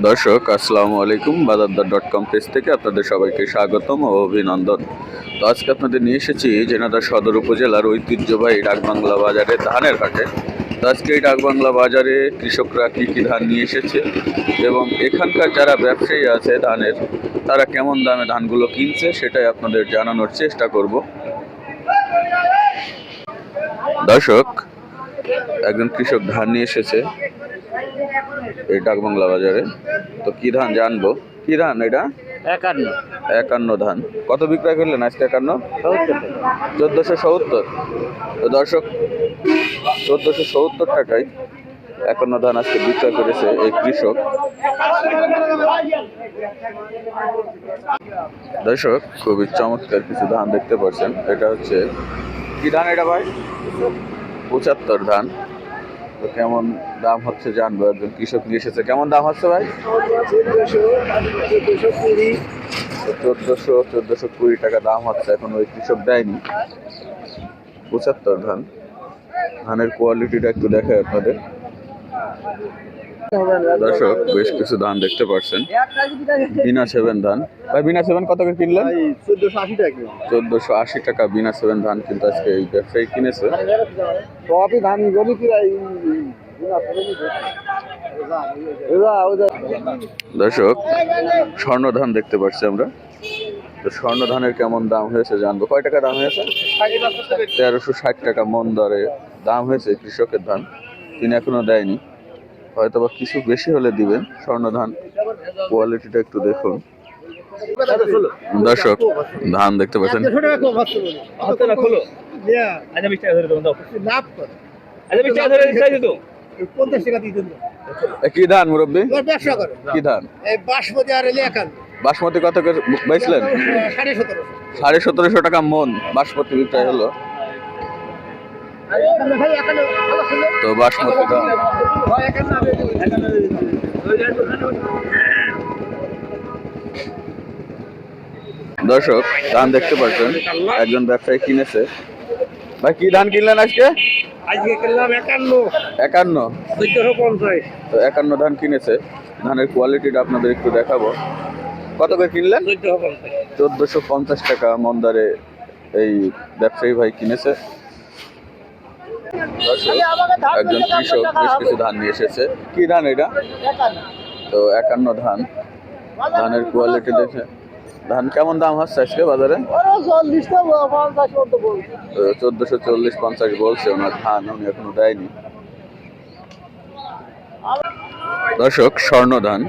দর্শক, আসসালামু আলাইকুম বাজারদার ডট কম পেজ থেকে আপনাদের সবাইকে স্বাগতম ও অভিনন্দন। তো আজকে আপনাদের নিয়ে এসেছি জেনাদার সদর উপজেলার ঐতিহ্যবাহী ডাকবাংলা বাজারে ধানের হাটে। তো আজকে এই ডাকবাংলা বাজারে কৃষকরা কী কী ধান নিয়ে এসেছে এবং এখানকার যারা ব্যবসায়ী আছে ধানের, তারা কেমন দামে ধানগুলো কিনছে সেটাই আপনাদের জানানোর চেষ্টা করব। দর্শক, একজন কৃষক ধান নিয়ে এসেছে। এই ডাকবাংলা বাজারে। তো কি ধান জানব? কি ধান এটা? একান্ন। একান্ন ধান। কত বিক্রয় করলেন আজকে একান্ন? চোদ্দোশো সত্তর। তো দর্শক চোদ্দোশো সত্তর টাকায় একান্ন ধান আজকে বিক্রয় করেছে এই কৃষক। দর্শক খুবই চমৎকার কিছু ধান দেখতে পাচ্ছেন। এটা হচ্ছে কি ধান এটা ভাই? পঁচাত্তর ধান। তো কেমন দাম হচ্ছে জানব, একজন কৃষক নিয়ে এসেছে। কেমন দাম হচ্ছে ভাই? চোদ্দোশো চোদ্দোশো কুড়ি টাকা দাম হচ্ছে, এখন ওই কৃষক দেয়নি। পঁচাত্তর ধান। ধানের কোয়ালিটিটা একটু দেখায় আপনাদের। দর্শক বেশ কিছু ধান দেখতে পাচ্ছেন বিনা সেভেন ধান। ভাই বিনা সেভেন কত করে কিনলেন? চোদ্দশো আশি টাকা চোদ্দোশো আশি টাকা বিনা সেভেন ধান কিন্তু আজকে এই ব্যবসায়ী কিনেছে। সবই ধান দর্শক স্বর্ণ ধান দেখতে পাচ্ছি আমরা। তো স্বর্ণ ধানের কেমন দাম হয়েছে জানব। কয় টাকা দাম হয়েছে? তেরোশো ষাট টাকা মন দরে দাম হয়েছে কৃষকের ধান। তিনি এখনও দেয়নি। হয়তো বা কিছু বেশি হলে দিবেন। স্বর্ণ ধান কোয়ালিটিটা একটু দেখুন। দর্শক ধান দেখতে পাচ্ছেন। আচ্ছা আচ্ছা এ কি ধান মুরব্বী? কি ধান? বাসমতি কত বেচলেন? সাড়ে সাড়ে সতেরোশো টাকা মন বাসমতি বিক্রয় হলো ভাই একান্ন ভালো ছিল তো বাসমতি ধান দর্শক ধান দেখতে পাচ্ছেন একজন ব্যবসায়ী কিনেছে। ভাই কি ধান কিনলেন আজকে? আজকে কিনলাম একান্ন। একান্ন? চোদ্দশো পঞ্চাশ। তো একান্ন ধান কিনেছে। ধানের কোয়ালিটিটা আপনাদের একটু দেখাবো। কত করে কিনলেন? চোদ্দশো পঞ্চাশ টাকা মন্দারে এই ব্যবসায়ী ভাই কিনেছে। একজন কৃষক বেশ কিছু ধান নিয়ে এসেছে। কি ধান এটা? তো একান্ন ধান। ধানের কোয়ালিটি দেখে। ধান কেমন দাম হচ্ছে আজকে বাজারে? চোদ্দশো চল্লিশ পঞ্চাশ বলছে ওনার ধান উনি এখনও দেয়নি। দর্শক স্বর্ণ ধান।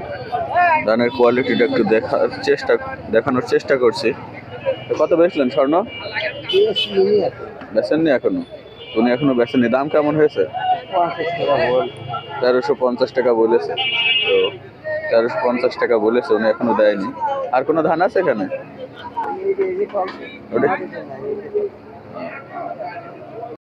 ধানের কোয়ালিটিটা একটু দেখার চেষ্টা দেখানোর চেষ্টা করছি। তো কত বেচলেন স্বর্ণ? বেচেননি এখনও? উনি এখনও বেচেননি। দাম কেমন হয়েছে? তেরোশো পঞ্চাশ টাকা বলেছে। তো তেরোশো পঞ্চাশ টাকা বলেছে, উনি এখনও দেয়নি। আর কোনো ধান আছে এখানে?